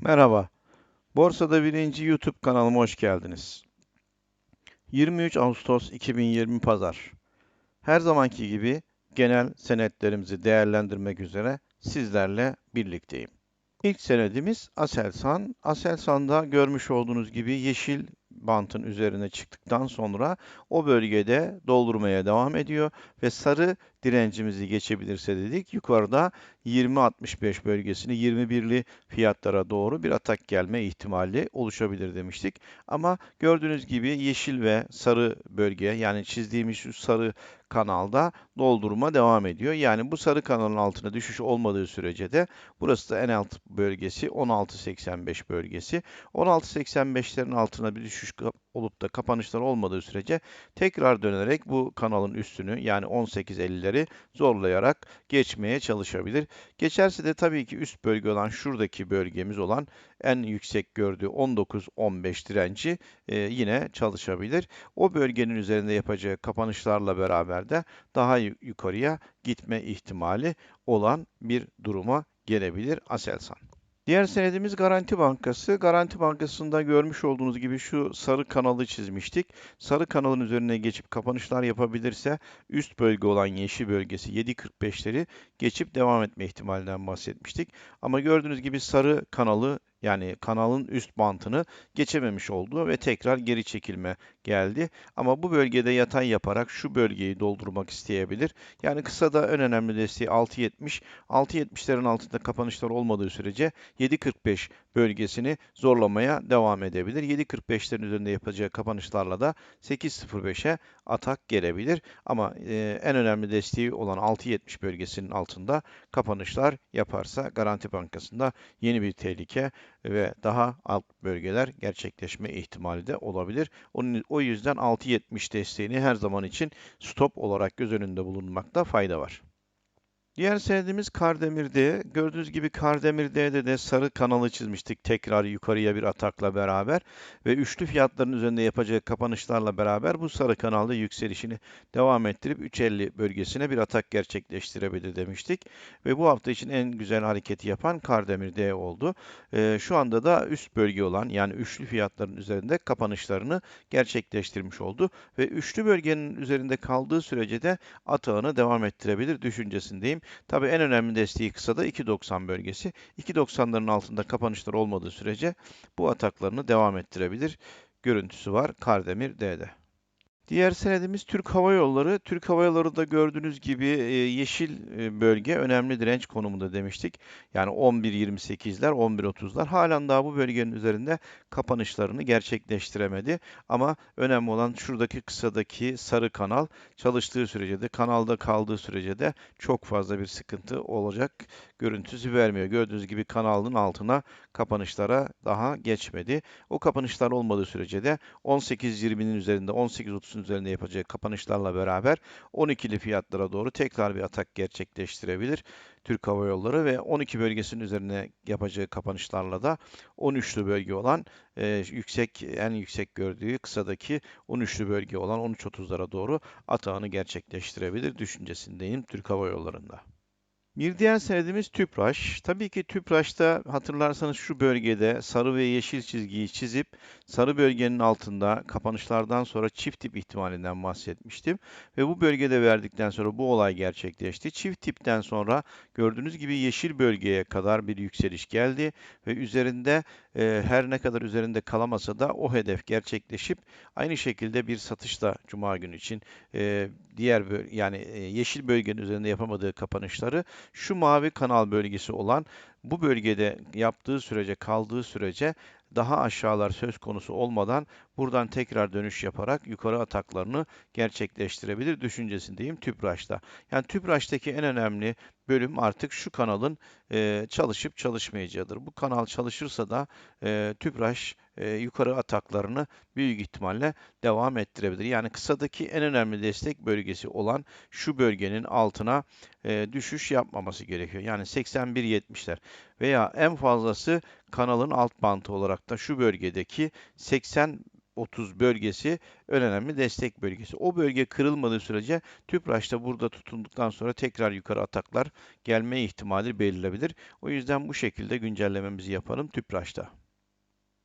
Merhaba, Borsada Birinci YouTube kanalıma hoş geldiniz. 23 Ağustos 2020 Pazar. Her zamanki gibi genel senetlerimizi değerlendirmek üzere sizlerle birlikteyim. İlk senedimiz Aselsan. Aselsan'da görmüş olduğunuz gibi yeşil bantın üzerine çıktıktan sonra o bölgede doldurmaya devam ediyor ve sarı direncimizi geçebilirse dedik yukarıda 20.65 bölgesini 21'li fiyatlara doğru bir atak gelme ihtimali oluşabilir demiştik. Ama gördüğünüz gibi yeşil ve sarı bölge yani çizdiğimiz şu sarı kanalda doldurma devam ediyor. Yani bu sarı kanalın altına düşüş olmadığı sürece de burası da en alt bölgesi 16.85 bölgesi. 16.85'lerin altına bir düşüş olup da kapanışlar olmadığı sürece tekrar dönerek bu kanalın üstünü yani 18.50'leri zorlayarak geçmeye çalışabilir. Geçerse de tabii ki üst bölge olan şuradaki bölgemiz olan en yüksek gördüğü 19-15 direnci e, yine çalışabilir. O bölgenin üzerinde yapacağı kapanışlarla beraber de daha yukarıya gitme ihtimali olan bir duruma gelebilir Aselsan. Diğer senedimiz Garanti Bankası. Garanti Bankası'nda görmüş olduğunuz gibi şu sarı kanalı çizmiştik. Sarı kanalın üzerine geçip kapanışlar yapabilirse üst bölge olan yeşil bölgesi 7.45'leri geçip devam etme ihtimalinden bahsetmiştik. Ama gördüğünüz gibi sarı kanalı yani kanalın üst bantını geçememiş oldu ve tekrar geri çekilme geldi. Ama bu bölgede yatay yaparak şu bölgeyi doldurmak isteyebilir. Yani kısada en önemli desteği 6.70. 6.70'lerin altında kapanışlar olmadığı sürece 7.45 bölgesini zorlamaya devam edebilir. 7.45'lerin üzerinde yapacağı kapanışlarla da 8.05'e atak gelebilir. Ama e, en önemli desteği olan 6.70 bölgesinin altında kapanışlar yaparsa Garanti Bankası'nda yeni bir tehlike ve daha alt bölgeler gerçekleşme ihtimali de olabilir. Onun, o yüzden 6.70 desteğini her zaman için stop olarak göz önünde bulunmakta fayda var. Diğer senedimiz Kardemir'de. Gördüğünüz gibi Kardemir'de de sarı kanalı çizmiştik tekrar yukarıya bir atakla beraber ve üçlü fiyatların üzerinde yapacağı kapanışlarla beraber bu sarı kanalda yükselişini devam ettirip 3.50 bölgesine bir atak gerçekleştirebilir demiştik. Ve bu hafta için en güzel hareketi yapan Kardemir'de oldu. E, şu anda da üst bölge olan yani üçlü fiyatların üzerinde kapanışlarını gerçekleştirmiş oldu ve üçlü bölgenin üzerinde kaldığı sürece de atağını devam ettirebilir düşüncesindeyim. Tabii en önemli desteği kısada 2.90 bölgesi. 2.90'ların altında kapanışlar olmadığı sürece bu ataklarını devam ettirebilir. Görüntüsü var Kardemir D'de. Diğer senedimiz Türk Hava Yolları. Türk Hava Yolları da gördüğünüz gibi e, yeşil e, bölge önemli direnç konumunda demiştik. Yani 11.28'ler, 11.30'lar halen daha bu bölgenin üzerinde kapanışlarını gerçekleştiremedi. Ama önemli olan şuradaki kısadaki sarı kanal çalıştığı sürece de kanalda kaldığı sürece de çok fazla bir sıkıntı olacak görüntüsü vermiyor. Gördüğünüz gibi kanalın altına kapanışlara daha geçmedi. O kapanışlar olmadığı sürece de 18.20'nin üzerinde 18.30 %5'in üzerinde yapacağı kapanışlarla beraber 12'li fiyatlara doğru tekrar bir atak gerçekleştirebilir. Türk Hava Yolları ve 12 bölgesinin üzerine yapacağı kapanışlarla da 13'lü bölge olan e, yüksek en yüksek gördüğü kısadaki 13'lü bölge olan 13.30'lara doğru atağını gerçekleştirebilir düşüncesindeyim Türk Hava Yolları'nda. Bir diğer senedimiz Tüpraş. Tabii ki Tüpraş'ta hatırlarsanız şu bölgede sarı ve yeşil çizgiyi çizip sarı bölgenin altında kapanışlardan sonra çift tip ihtimalinden bahsetmiştim. Ve bu bölgede verdikten sonra bu olay gerçekleşti. Çift tipten sonra gördüğünüz gibi yeşil bölgeye kadar bir yükseliş geldi ve üzerinde e, her ne kadar üzerinde kalamasa da o hedef gerçekleşip aynı şekilde bir satışla Cuma günü için e, diğer yani e, yeşil bölgenin üzerinde yapamadığı kapanışları şu mavi kanal bölgesi olan bu bölgede yaptığı sürece kaldığı sürece daha aşağılar söz konusu olmadan buradan tekrar dönüş yaparak yukarı ataklarını gerçekleştirebilir düşüncesindeyim Tüpraş'ta. Yani Tüpraş'taki en önemli bölüm artık şu kanalın e, çalışıp çalışmayacağıdır. Bu kanal çalışırsa da e, Tüpraş e, yukarı ataklarını büyük ihtimalle devam ettirebilir. Yani kısadaki en önemli destek bölgesi olan şu bölgenin altına e, düşüş yapmaması gerekiyor. Yani 81.70'ler veya en fazlası kanalın alt bantı olarak da şu bölgedeki 80 30 bölgesi önemli destek bölgesi. O bölge kırılmadığı sürece TÜPRAŞ'ta burada tutunduktan sonra tekrar yukarı ataklar gelme ihtimali belirlebilir. O yüzden bu şekilde güncellememizi yapalım TÜPRAŞ'ta.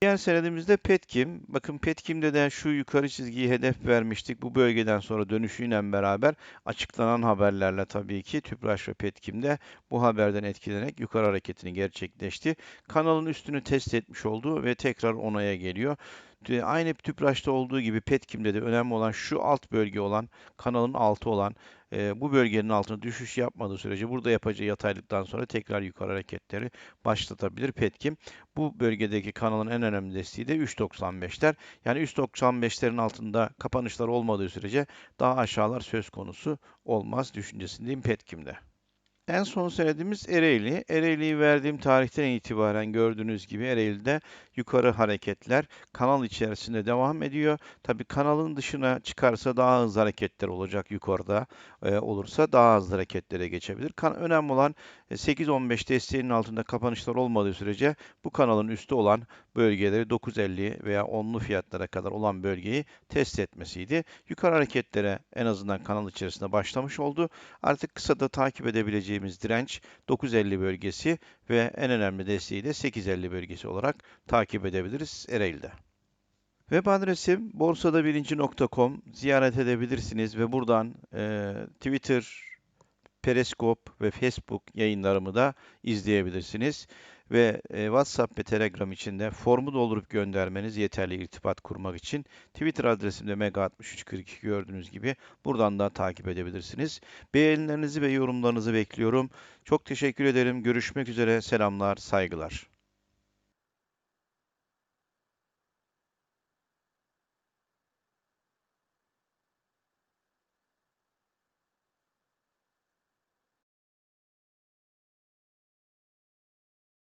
Diğer senedimizde Petkim. Bakın Petkim'de de şu yukarı çizgiyi hedef vermiştik. Bu bölgeden sonra dönüşüyle beraber açıklanan haberlerle tabii ki Tüpraş ve Petkim'de bu haberden etkilenerek yukarı hareketini gerçekleşti. Kanalın üstünü test etmiş oldu ve tekrar onaya geliyor. Aynı Tüpraş'ta olduğu gibi Petkim'de de önemli olan şu alt bölge olan kanalın altı olan e, bu bölgenin altına düşüş yapmadığı sürece burada yapacağı yataylıktan sonra tekrar yukarı hareketleri başlatabilir Petkim. Bu bölgedeki kanalın en önemli desteği de 3.95'ler. Yani 3.95'lerin altında kapanışlar olmadığı sürece daha aşağılar söz konusu olmaz düşüncesindeyim Petkim'de. En son senedimiz Ereğli. Ereğli'yi verdiğim tarihten itibaren gördüğünüz gibi Ereğli'de yukarı hareketler kanal içerisinde devam ediyor. Tabii kanalın dışına çıkarsa daha hızlı hareketler olacak yukarıda e, olursa daha hızlı hareketlere geçebilir. Kan önemli olan 8-15 desteğinin altında kapanışlar olmadığı sürece bu kanalın üstü olan bölgeleri 9.50 veya 10'lu fiyatlara kadar olan bölgeyi test etmesiydi. Yukarı hareketlere en azından kanal içerisinde başlamış oldu. Artık kısa da takip edebileceğimiz direnç 9.50 bölgesi ve en önemli desteği de 8.50 bölgesi olarak takip edebiliriz Ereğli'de. Web adresim borsadabirinci.com ziyaret edebilirsiniz ve buradan e, Twitter, Periscope ve Facebook yayınlarımı da izleyebilirsiniz. Ve e, WhatsApp ve Telegram için de formu doldurup göndermeniz yeterli irtibat kurmak için. Twitter adresimde mega6342 gördüğünüz gibi buradan da takip edebilirsiniz. Beğenilerinizi ve yorumlarınızı bekliyorum. Çok teşekkür ederim. Görüşmek üzere. Selamlar, saygılar.